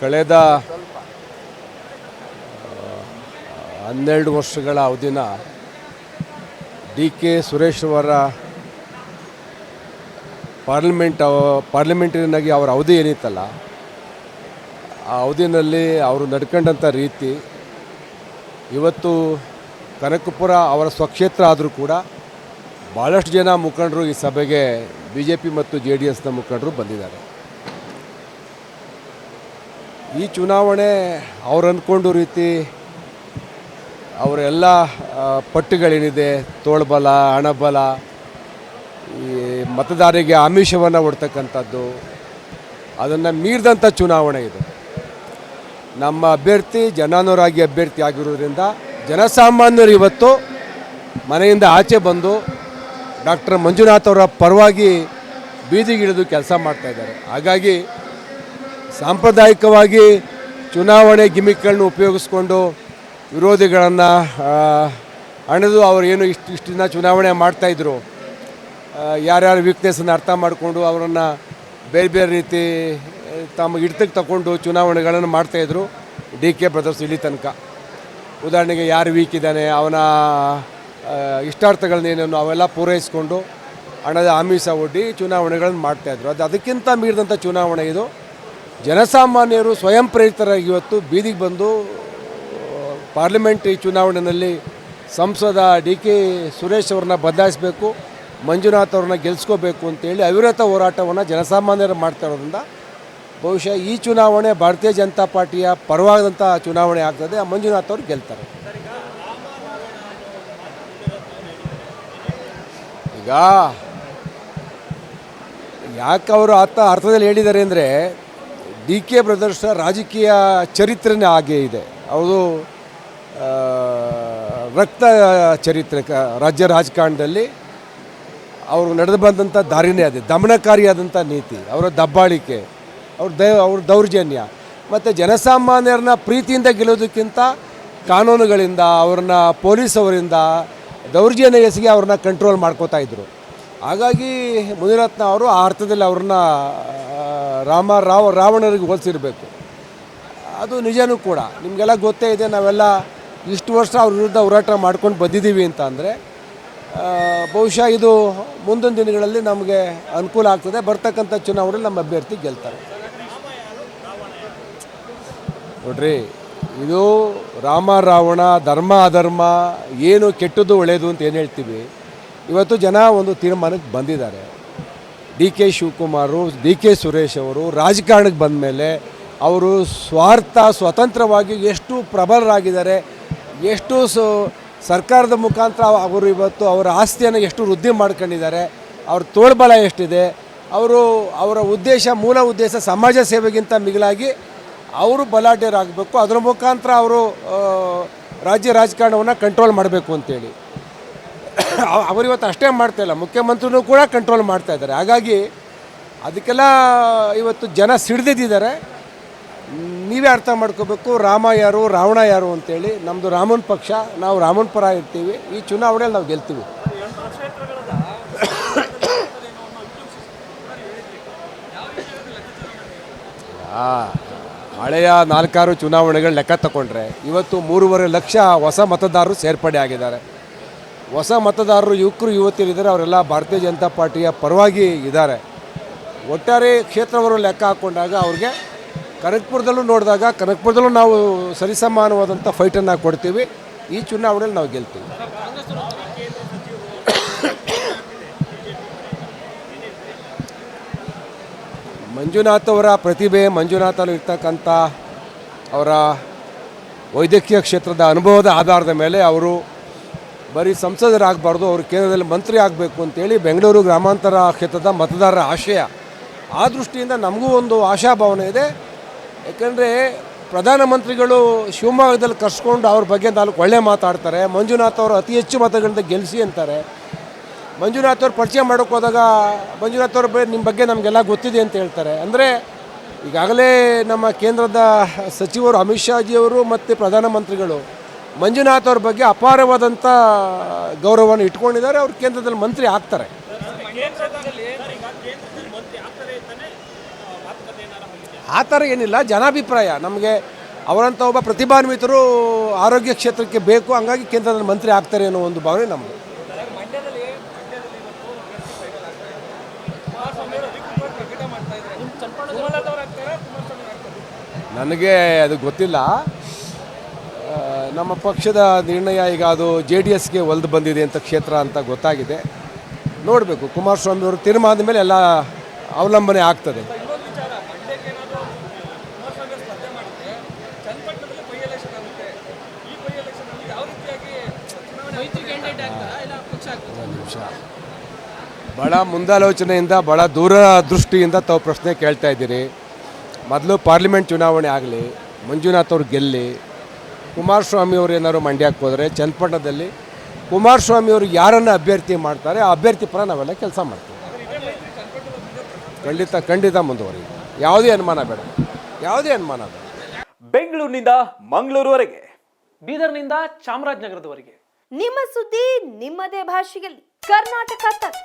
ಕಳೆದ ಹನ್ನೆರಡು ವರ್ಷಗಳ ಅವಧಿನ ಡಿ ಕೆ ಸುರೇಶ್ ಅವರ ಪಾರ್ಲಿಮೆಂಟ್ ಪಾರ್ಲಿಮೆಂಟರಿನಾಗಿ ಅವರ ಅವಧಿ ಏನಿತ್ತಲ್ಲ, ಆ ಅವಧಿನಲ್ಲಿ ಅವರು ನಡ್ಕೊಂಡಂಥ ರೀತಿ, ಇವತ್ತು ಕನಕಪುರ ಅವರ ಸ್ವಕ್ಷೇತ್ರ ಆದರೂ ಕೂಡ ಭಾಳಷ್ಟು ಜನ ಮುಖಂಡರು ಈ ಸಭೆಗೆ ಬಿ ಜೆ ಪಿ ಮತ್ತು ಜೆ ಡಿ ಎಸ್ನ ಮುಖಂಡರು ಬಂದಿದ್ದಾರೆ. ಈ ಚುನಾವಣೆ ಅವ್ರು ಅಂದ್ಕೊಂಡು ರೀತಿ ಅವರೆಲ್ಲ ಪಟ್ಟುಗಳೇನಿದೆ, ತೋಳ್ಬಲ, ಹಣಬಲ, ಈ ಮತದಾರರಿಗೆ ಆಮಿಷವನ್ನು ಹೊಡ್ತಕ್ಕಂಥದ್ದು ಅದನ್ನು ಮೀರಿದಂಥ ಚುನಾವಣೆ ಇದು. ನಮ್ಮ ಅಭ್ಯರ್ಥಿ ಜನಾನುರಾಗಿ ಅಭ್ಯರ್ಥಿ ಆಗಿರೋದ್ರಿಂದ ಜನಸಾಮಾನ್ಯರು ಇವತ್ತು ಮನೆಯಿಂದ ಆಚೆ ಬಂದು ಡಾಕ್ಟರ್ ಮಂಜುನಾಥ್ ಅವರ ಪರವಾಗಿ ಬೀದಿಗಿಳಿದು ಕೆಲಸ ಮಾಡ್ತಾ ಇದ್ದಾರೆ. ಹಾಗಾಗಿ ಸಾಂಪ್ರದಾಯಿಕವಾಗಿ ಚುನಾವಣೆ ಗಿಮಿಕ್ಗಳನ್ನು ಉಪಯೋಗಿಸ್ಕೊಂಡು ವಿರೋಧಿಗಳನ್ನು ಹಣದು ಅವರು ಏನು ಇಷ್ಟು ಇಷ್ಟು ದಿನ ಚುನಾವಣೆ ಮಾಡ್ತಾಯಿದ್ರು ಯಾರ್ಯಾರ ವೀಕ್ನೆಸ್ಸನ್ನು ಅರ್ಥ ಮಾಡಿಕೊಂಡು ಅವರನ್ನು ಬೇರೆ ಬೇರೆ ರೀತಿ ತಮ್ಮ ಹಿಡ್ತಕ್ಕೆ ತಗೊಂಡು ಚುನಾವಣೆಗಳನ್ನು ಮಾಡ್ತಾಯಿದ್ರು ಡಿ ಕೆ ಬ್ರದರ್ಸ್ ಇಲ್ಲಿ ತನಕ. ಉದಾಹರಣೆಗೆ ಯಾರು ವೀಕ್ ಇದ್ದಾನೆ, ಅವನ ಇಷ್ಟಾರ್ಥಗಳನ್ನೇನೇನು ಅವೆಲ್ಲ ಪೂರೈಸಿಕೊಂಡು ಹಣದ ಆಮಿಷ ಒಡ್ಡಿ ಚುನಾವಣೆಗಳನ್ನು ಮಾಡ್ತಾಯಿದ್ರು ಅದು ಅದಕ್ಕಿಂತ ಮೀರಿದಂಥ ಚುನಾವಣೆ ಇದು. ಜನಸಾಮಾನ್ಯರು ಸ್ವಯಂ ಪ್ರೇರಿತರಾಗಿ ಇವತ್ತು ಬೀದಿಗೆ ಬಂದು ಪಾರ್ಲಿಮೆಂಟ್ರಿ ಚುನಾವಣೆಯಲ್ಲಿ ಸಂಸದ ಡಿ ಕೆ ಸುರೇಶ್ ಅವ್ರನ್ನ ಬದಲಾಯಿಸಬೇಕು, ಮಂಜುನಾಥ್ ಅವ್ರನ್ನ ಗೆಲ್ಲಿಸ್ಕೋಬೇಕು ಅಂತೇಳಿ ಅವಿರತ ಹೋರಾಟವನ್ನು ಜನಸಾಮಾನ್ಯರು ಮಾಡ್ತಾ ಇರೋದ್ರಿಂದ ಬಹುಶಃ ಈ ಚುನಾವಣೆ ಭಾರತೀಯ ಜನತಾ ಪಾರ್ಟಿಯ ಪರವಾದಂಥ ಚುನಾವಣೆ ಆಗ್ತದೆ, ಆ ಮಂಜುನಾಥ್ ಅವರು ಗೆಲ್ತಾರೆ. ಈಗ ಯಾಕೆ ಅವರು ಆತ ಅರ್ಥದಲ್ಲಿ ಹೇಳಿದ್ದಾರೆ ಅಂದರೆ ಡಿ ಕೆ ಬ್ರದರ್ಸ್ನ ರಾಜಕೀಯ ಚರಿತ್ರೆನೇ ಹಾಗೇ ಇದೆ. ಅವರು ರಕ್ತ ಚರಿತ್ರೆ ರಾಜ್ಯ ರಾಜಕಾರಣದಲ್ಲಿ ಅವರು ನಡೆದು ಬಂದಂಥ ದಾರಿನೇ ಅದೇ ದಮನಕಾರಿಯಾದಂಥ ನೀತಿ, ಅವರ ದಬ್ಬಾಳಿಕೆ, ಅವ್ರ ದೈ, ಅವ್ರ ದೌರ್ಜನ್ಯ, ಮತ್ತು ಜನಸಾಮಾನ್ಯರನ್ನ ಪ್ರೀತಿಯಿಂದ ಗೆಲ್ಲೋದಕ್ಕಿಂತ ಕಾನೂನುಗಳಿಂದ, ಅವ್ರನ್ನ ಪೊಲೀಸ್ ಅವರಿಂದ ದೌರ್ಜನ್ಯ ಎಸಗಿ ಅವ್ರನ್ನ ಕಂಟ್ರೋಲ್ ಮಾಡ್ಕೋತಾ ಇದ್ದರು ಹಾಗಾಗಿ ಮುನಿರತ್ನ ಅವರು ಆ ಅರ್ಥದಲ್ಲಿ ಅವ್ರನ್ನ ರಾಮ ರಾವ ರಾವಣರಿಗೆ ಹೋಲಿಸಿರಬೇಕು. ಅದು ನಿಜನೂ ಕೂಡ. ನಿಮಗೆಲ್ಲ ಗೊತ್ತೇ ಇದೆ, ನಾವೆಲ್ಲ ಇಷ್ಟು ವರ್ಷ ಅವ್ರ ವಿರುದ್ಧ ಹೋರಾಟ ಮಾಡ್ಕೊಂಡು ಬಂದಿದ್ದೀವಿ ಅಂತ ಅಂದರೆ ಬಹುಶಃ ಇದು ಮುಂದಿನ ದಿನಗಳಲ್ಲಿ ನಮಗೆ ಅನುಕೂಲ ಆಗ್ತದೆ. ಬರ್ತಕ್ಕಂಥ ಚುನಾವಣೆಯಲ್ಲಿ ನಮ್ಮ ಅಭ್ಯರ್ಥಿ ಗೆಲ್ತಾರೆ. ನೋಡ್ರಿ, ಇದು ರಾಮ ರಾವಣ, ಧರ್ಮ ಅಧರ್ಮ, ಏನು ಕೆಟ್ಟದ್ದು ಒಳ್ಳೆಯದು ಅಂತ ಏನು ಹೇಳ್ತೀವಿ? ಇವತ್ತು ಜನ ಒಂದು ತೀರ್ಮಾನಕ್ಕೆ ಬಂದಿದ್ದಾರೆ. D K Shivakumar D K Suresh ಅವರು ರಾಜಕಾರಣಕ್ಕೆ ಬಂದ ಮೇಲೆ ಅವರು ಸ್ವಾರ್ಥ, ಸ್ವತಂತ್ರವಾಗಿ ಎಷ್ಟು ಪ್ರಬಲರಾಗಿದ್ದಾರೆ, ಎಷ್ಟು ಸೊ ಸರ್ಕಾರದ ಮುಖಾಂತರ ಅವರು ಇವತ್ತು ಅವರ ಆಸ್ತಿಯನ್ನು ಎಷ್ಟು ವೃದ್ಧಿ ಮಾಡ್ಕೊಂಡಿದ್ದಾರೆ, ಅವ್ರ ತೋಳ್ಬಲ ಎಷ್ಟಿದೆ, ಅವರು ಅವರ ಉದ್ದೇಶ, ಮೂಲ ಉದ್ದೇಶ ಸಮಾಜ ಸೇವೆಗಿಂತ ಮಿಗಿಲಾಗಿ ಅವರು ಬಲಾಢ್ಯರಾಗಬೇಕು, ಅದರ ಮುಖಾಂತರ ಅವರು ರಾಜ್ಯ ರಾಜಕಾರಣವನ್ನು ಕಂಟ್ರೋಲ್ ಮಾಡಬೇಕು ಅಂತೇಳಿ. ಅವ- ಅವರು ಇವತ್ತು ಅಷ್ಟೇ ಮಾಡ್ತಾ ಇಲ್ಲ. ಮುಖ್ಯಮಂತ್ರಿನೂ ಕೂಡ ಕಂಟ್ರೋಲ್ ಮಾಡ್ತಾ ಇದ್ದಾರೆ. ಹಾಗಾಗಿ ಅದಕ್ಕೆಲ್ಲ ಇವತ್ತು ಜನ ಸಿಡ್ದಿದ್ದಾರೆ. ನೀವೇ ಅರ್ಥ ಮಾಡ್ಕೋಬೇಕು, ರಾಮ ಯಾರು, ರಾವಣ ಯಾರು ಅಂತೇಳಿ. ನಮ್ಮದು ರಾಮನ ಪಕ್ಷ, ನಾವು ರಾಮನ ಪರ ಇರ್ತೀವಿ. ಈ ಚುನಾವಣೆಯಲ್ಲಿ ನಾವು ಗೆಲ್ತೀವಿ. ಹಳೆಯ ನಾಲ್ಕಾರು ಚುನಾವಣೆಗಳ ಲೆಕ್ಕ ತಗೊಂಡ್ರೆ ಇವತ್ತು ಮೂರುವರೆ ಲಕ್ಷ ಹೊಸ ಮತದಾರರು ಸೇರ್ಪಡೆ ಆಗಿದ್ದಾರೆ. ಹೊಸ ಮತದಾರರು, ಯುವಕರು, ಯುವತಿಯರಿದ್ದಾರೆ. ಅವರೆಲ್ಲ ಭಾರತೀಯ ಜನತಾ ಪಾರ್ಟಿಯ ಪರವಾಗಿ ಇದ್ದಾರೆ. ಒಟ್ಟಾರೆ ಕ್ಷೇತ್ರವರು ಲೆಕ್ಕ ಹಾಕ್ಕೊಂಡಾಗ ಅವ್ರಿಗೆ ಕನಕಪುರದಲ್ಲೂ ನೋಡಿದಾಗ, ಕನಕಪುರದಲ್ಲೂ ನಾವು ಸರಿಸಮಾನವಾದಂಥ ಫೈಟನ್ನು ಕೊಡ್ತೀವಿ. ಈ ಚುನಾವಣೆಯಲ್ಲಿ ನಾವು ಗೆಲ್ತೀವಿ. ಮಂಜುನಾಥ್ ಅವರ ಪ್ರತಿಭೆ, ಮಂಜುನಾಥಲ್ಲಿ ಇರ್ತಕ್ಕಂಥ ಅವರ ವೈದ್ಯಕೀಯ ಕ್ಷೇತ್ರದ ಅನುಭವದ ಆಧಾರದ ಮೇಲೆ ಅವರು ಬರೀ ಸಂಸದರಾಗಬಾರ್ದು, ಅವರು ಕೇಂದ್ರದಲ್ಲಿ ಮಂತ್ರಿ ಆಗಬೇಕು ಅಂತೇಳಿ ಬೆಂಗಳೂರು ಗ್ರಾಮಾಂತರ ಕ್ಷೇತ್ರದ ಮತದಾರರ ಆಶಯ. ಆ ದೃಷ್ಟಿಯಿಂದ ನಮಗೂ ಒಂದು ಆಶಾಭಾವನೆ ಇದೆ. ಯಾಕೆಂದರೆ ಪ್ರಧಾನಮಂತ್ರಿಗಳು ಶಿವಮೊಗ್ಗದಲ್ಲಿ ಕರ್ಸ್ಕೊಂಡು ಅವ್ರ ಬಗ್ಗೆ ನಾಲ್ಕು ಒಳ್ಳೆ ಮಾತಾಡ್ತಾರೆ. ಮಂಜುನಾಥ್ ಅವರು ಅತಿ ಹೆಚ್ಚು ಮತಗಳಿಂದ ಗೆಲ್ಲಿಸಿ ಅಂತಾರೆ. ಮಂಜುನಾಥ್ ಅವ್ರು ಪರಿಚಯ ಮಾಡೋಕೆ ಹೋದಾಗ ಮಂಜುನಾಥ್ ಅವ್ರ ಬಗ್ಗೆ ನಿಮ್ಮ ಬಗ್ಗೆ ನಮಗೆಲ್ಲ ಗೊತ್ತಿದೆ ಅಂತ ಹೇಳ್ತಾರೆ. ಅಂದರೆ ಈಗಾಗಲೇ ನಮ್ಮ ಕೇಂದ್ರದ ಸಚಿವರು ಅಮಿತ್ ಶಾಜಿಯವರು ಮತ್ತು ಪ್ರಧಾನಮಂತ್ರಿಗಳು ಮಂಜುನಾಥ್ ಅವ್ರ ಬಗ್ಗೆ ಅಪಾರವಾದಂಥ ಗೌರವವನ್ನು ಇಟ್ಕೊಂಡಿದ್ದಾರೆ. ಅವ್ರು ಕೇಂದ್ರದಲ್ಲಿ ಮಂತ್ರಿ ಆಗ್ತಾರೆ. ಆ ಥರ ಏನಿಲ್ಲ. ಜನಾಭಿಪ್ರಾಯ. ನಮಗೆ ಅವರಂಥ ಒಬ್ಬ ಪ್ರತಿಭಾನ್ವಿತರು ಆರೋಗ್ಯ ಕ್ಷೇತ್ರಕ್ಕೆ ಬೇಕು. ಹಂಗಾಗಿ ಕೇಂದ್ರದಲ್ಲಿ ಮಂತ್ರಿ ಆಗ್ತಾರೆ ಅನ್ನೋ ಒಂದು ಭಾವನೆ ನಮ್ಮದು ನನಗೆ ಅದು ಗೊತ್ತಿಲ್ಲ. ನಮ್ಮ ಪಕ್ಷದ ನಿರ್ಣಯ ಈಗ ಅದು ಜೆ ಡಿ ಎಸ್ಗೆ ಒಲ್ದು ಬಂದಿದೆ ಅಂತ ಕ್ಷೇತ್ರ ಅಂತ ಗೊತ್ತಾಗಿದೆ. ನೋಡಬೇಕು ಕುಮಾರಸ್ವಾಮಿ ಅವರು ತೀರ್ಮಾನದ ಮೇಲೆ ಎಲ್ಲ ಅವಲಂಬನೆ ಆಗ್ತದೆ. ನಿಮಿಷ. ಭಾಳ ಮುಂದಾಲೋಚನೆಯಿಂದ ಭಾಳ ದೂರದೃಷ್ಟಿಯಿಂದ ತಾವು ಪ್ರಶ್ನೆ ಕೇಳ್ತಾ ಇದ್ದೀರಿ. ಮೊದಲು ಪಾರ್ಲಿಮೆಂಟ್ ಚುನಾವಣೆ ಆಗಲಿ ಮಂಜುನಾಥ್ ಅವ್ರು ಗೆಲ್ಲಿ ಕುಮಾರಸ್ವಾಮಿ ಅವರು ಏನಾದ್ರು ಮಂಡ್ಯಕ್ಕೆ ಹೋದರೆ ಚನ್ನಪಟ್ಟಣದಲ್ಲಿ ಕುಮಾರಸ್ವಾಮಿ ಅವರು ಯಾರನ್ನು ಅಭ್ಯರ್ಥಿ ಮಾಡ್ತಾರೆ ಆ ಅಭ್ಯರ್ಥಿ ಪರ ನಾವೆಲ್ಲ ಕೆಲಸ ಮಾಡ್ತೀವಿ. ಖಂಡಿತ ಖಂಡಿತ ಮುಂದುವರಿ ಯಾವುದೇ ಅನುಮಾನ ಬೇಡ. ಯಾವುದೇ ಅನುಮಾನ ಬೇಡ. ಬೆಂಗಳೂರಿನಿಂದ ಮಂಗಳೂರುವರೆಗೆ ಬೀದರ್ನಿಂದ ಚಾಮರಾಜನಗರದವರೆಗೆ. ನಿಮ್ಮ ಸುದ್ದಿ ನಿಮ್ಮದೇ ಭಾಷೆಯಲ್ಲಿ. ಕರ್ನಾಟಕ ತಕ್